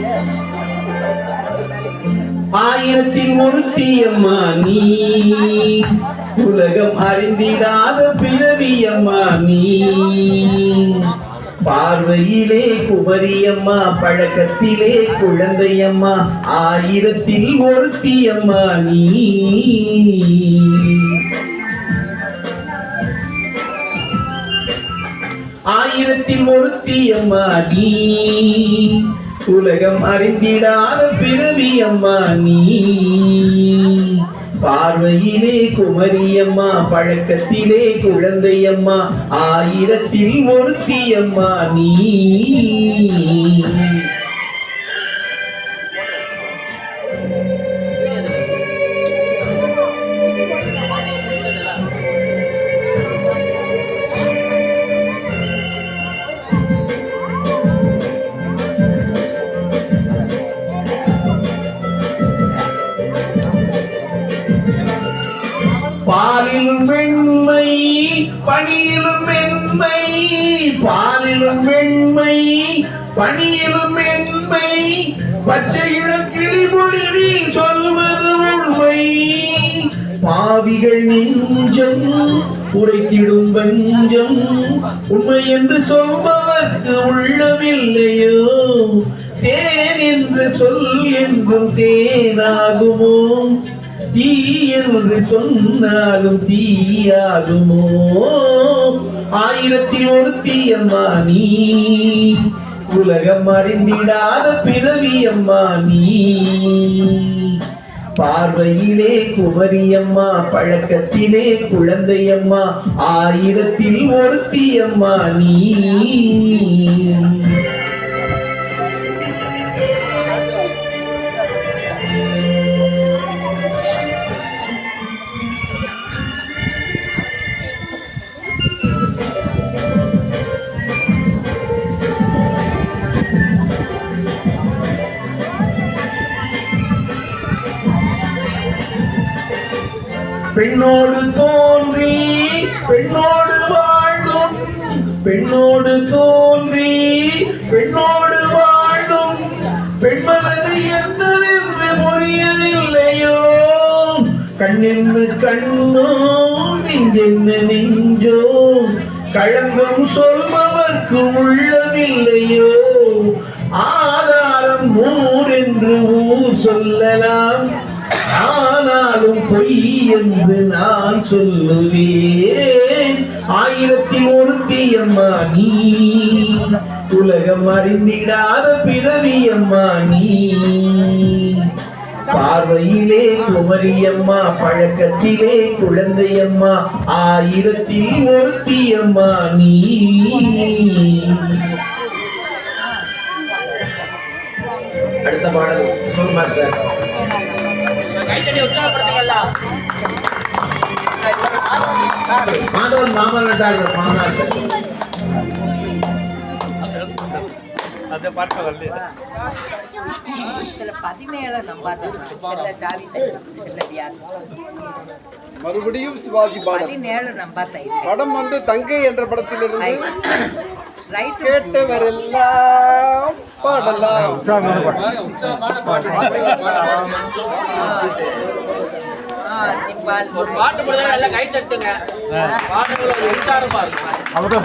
Yeah. ஆயிரத்தில் ஒருத்தி அம்மா நீ. உலகம் அறிந்திடாத பிறவி அம்மா நீ. பார்வையிலே குமரியம்மா பழக்கத்திலே குழந்தையம்மா ஆயிரத்தில் ஒருத்தியம்மா நீ. ஆயிரத்தில் ஒருத்தியம்மா நீ. உலகம் அறிந்திடாத பிறவி அம்மா நீ. பார்வையிலே குமரியம்மா பழக்கத்திலே குழந்தையம்மா ஆயிரத்தில் ஒருத்தியம்மா நீ. பாலிலும் வெண்மை பணியிலும் வெண்மை பாலிலும் வெண்மை பணியிலும் வெண்மை பச்சை இளம் கிளிமொழி நீ சொல்வது உண்மை. பாவிகள் நெஞ்சம் உரைத்திடும் வஞ்சம் உண்மை என்று சொல்பவர்க்கு உள்ளமில்லையோ? தேன் என்று சொல் என்றும் தேனாகுமோ? தீ என்று சொன்னாலும் தீயாகுமோ? ஆயிரத்தில் ஒரு தீயம்மா நீ. உலகம் அறிந்திடாத பிறவி அம்மா நீ. பார்வையிலே குமரியம்மா பழக்கத்திலே குழந்தையம்மா ஆயிரத்தில் ஒருத்தியம்மா நீ. பெண்ணோடு தோன்றி பெண்ணோடு வாழும் பெண்ணோடு தோன்றி பெண்ணோடு வாழும். பெண்மனது என்னவென்று புரியவில்லையோ? கண்ணென்று கண்ணோ நெஞ்சென்ன நெஞ்சோ? களங்கம் சொல்பவர்க்கு உள்ளமில்லையோ? ஆதாரம் ஊர் என்று ஊர் சொல்லலாம் பொய் என்று நான் சொல்லுவேன். ஆயிரத்தி ஒருத்தி அம்மா நீ. உலகம் அறிந்திடாத பிறவி அம்மா நீ. பார்வையிலே குமரியம்மா பழக்கத்திலே குழந்தையம்மா ஆயிரத்தி ஒருத்தி அம்மா நீ. அடுத்த பாடல் சொல்லுமா சார். மாதவன் வரல பதினேழு நம்பாத ஜாவி தெரியாது மறுபடியும் சிவாஜி பாடல். பதினேழு படம் வந்து தங்கை என்ற படத்திலிருந்து ரைட் கேட்டவரெல்லாம் பாடலாம் ஒரு பாட்டு நல்லா கை தட்டுங்க பாட்டுக்குள்ள ஒரு உற்சாகமா இருக்கும்